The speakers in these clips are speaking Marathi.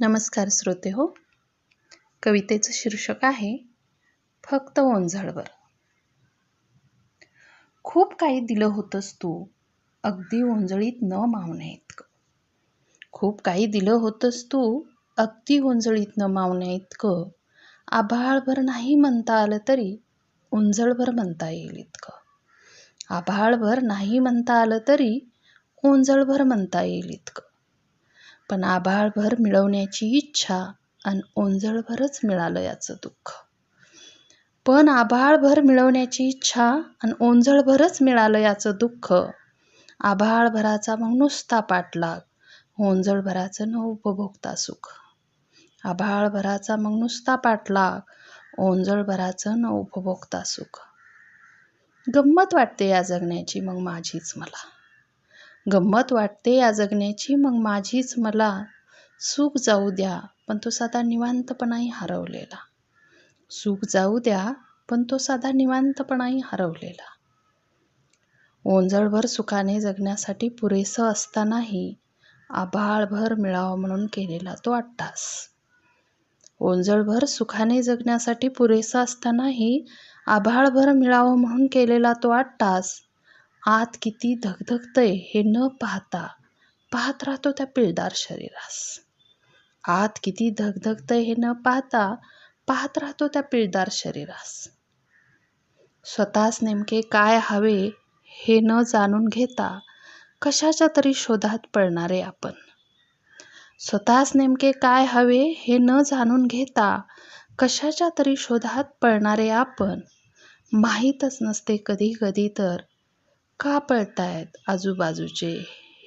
नमस्कार श्रोते हो. कवितेचं शीर्षक आहे फक्त ओंझळवर. खूप काही दिलं होतंस तू अगदी ओंजळीत न मावण्या इतकं. खूप काही दिलं होतंस तू अगदी ओंजळीत न मावण्या इतकं. आभाळभर नाही म्हणता आलं तरी ओंजळभर म्हणता येईल इतकं. आभाळभर नाही म्हणता आलं तरी ओंजळभर म्हणता येईल इतकं. पण आभाळभर मिळवण्याची इच्छा आणि ओंजळभरच मिळालं याचं दुःख. पण आभाळभर मिळवण्याची इच्छा आणि ओंजळभरच मिळालं याचं दुःख आभाळभराचा मग नुसता पाठलाग ओंजळभराचं न उपभोगता सुख. आभाळभराचा मग नुसता पाठलाग ओंजळभराचं न उपभोगता सुख. गंमत वाटते या जगण्याची मग माझीच मला. गंमत वाटते या जगण्याची मग माझीच मला सुख जाऊ द्या. पण तो साधा निवांतपणाही हरवलेला. सुख जाऊ द्या पण तो साधा निवांतपणाही हरवलेला. ओंजळभर सुखाने जगण्यासाठी पुरेसं असतानाही आभाळभर मिळावं म्हणून केलेला तो अट्टास. ओंजळभर सुखाने जगण्यासाठी पुरेसं असतानाही आभाळभर मिळावं म्हणून केलेला तो अट्टास आत किती धगधगतंय हे न पाहता पाहत राहतो त्या पिळदार शरीरास. आत किती धगधगतंय हे न पाहता पाहत राहतो त्या पिळदार शरीरास. स्वतःच नेमके काय हवे हे न जाणून घेता कशाच्या तरी शोधात पळणारे आपण. स्वतःच नेमके काय हवे हे न जाणून घेता कशाच्या तरी शोधात पळणारे आपण माहीतच नसते कधी कधी तर का पळतायत आजूबाजूचे?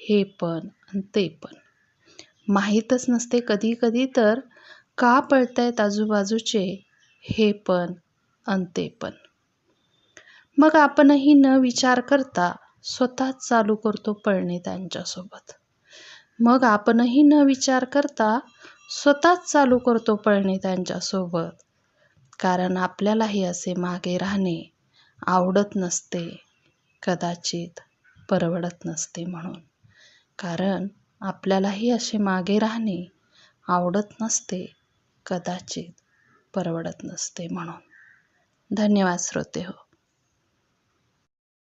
हे पण आणि ते पण. माहीतच नसते कधी कधी तर का पळतायत आजूबाजूचे? हे पण आणि ते पण. मग आपणही न विचार करता स्वतःच चालू करतो पळणे त्यांच्यासोबत. मग आपणही न विचार करता स्वतःच चालू करतो पळणे त्यांच्यासोबत. कारण आपल्यालाही असे मागे राहणे आवडत नसते. कदाचित परवडत नसते म्हणून. कारण आपल्यालाही असे मागे राहणे आवडत नसते कदाचित परवडत नसते म्हणून. धन्यवाद श्रोते हो.